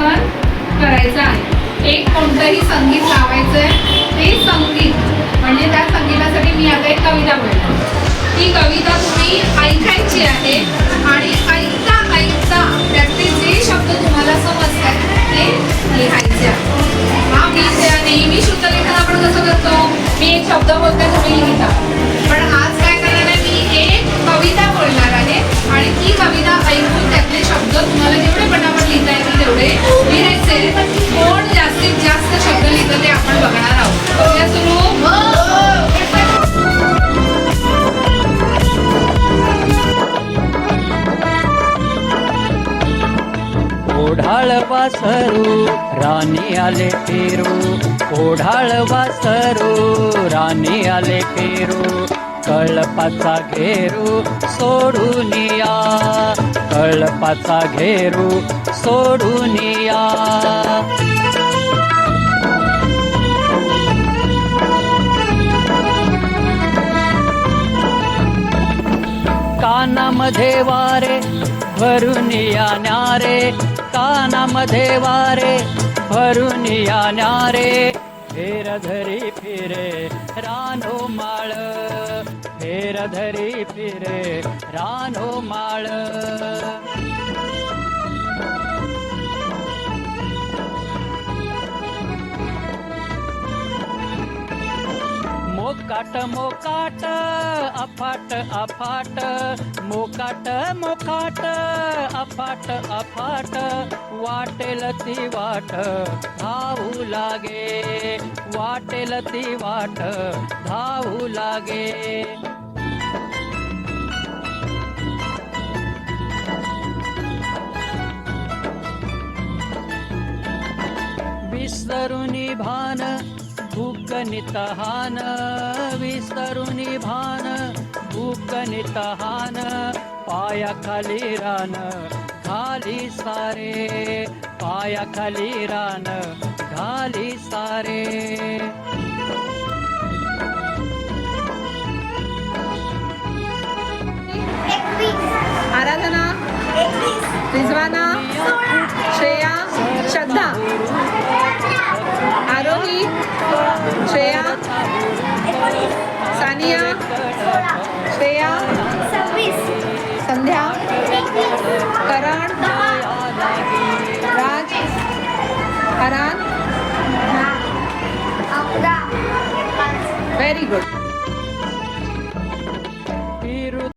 लेखन करायचं आहे. एक कोणतंही संगीत लावायचं आहे ते संगीत. म्हणजे त्या संगीतासाठी मी आता एक कविता म्हणतो ती कविता तुम्ही ऐकायची आहे आणि ऐकता ऐकता त्यातले जे शब्द तुम्हाला समजतात ते लिहायचे आहे. हा मी नेहमी शुद्ध लेखन आपण कसं करतो? मी एक शब्द बोलते तुम्ही लिहिता. ओढाळ वासरू राणी आले पेरू. ओढाळ वासरू राणी आले पेरू. कळपाचा घेरू सोडून या. कळपाचा घेरू सोडून या. कानामध्ये वारे भरून या रे कानामध्ये वारे भरून या रे फेर धरी फिरे रानो माळ. फेर धरी फिरे रानो माळ. मोकाट मोकाट अफाट अफाट. मोकाट मोकाट अफाट अफाट. वाटेल ती वाट धावू लागे. वाटेल ती वाट धावू लागे. विसरुनी भान भूक नितहान विसरुनी भान भूक नितहान पायाखाली रान खाली सारे पायाखाली रान घाली सारे. आराधना रिजवाना श्रेया संध्या करण राज हरान. Very good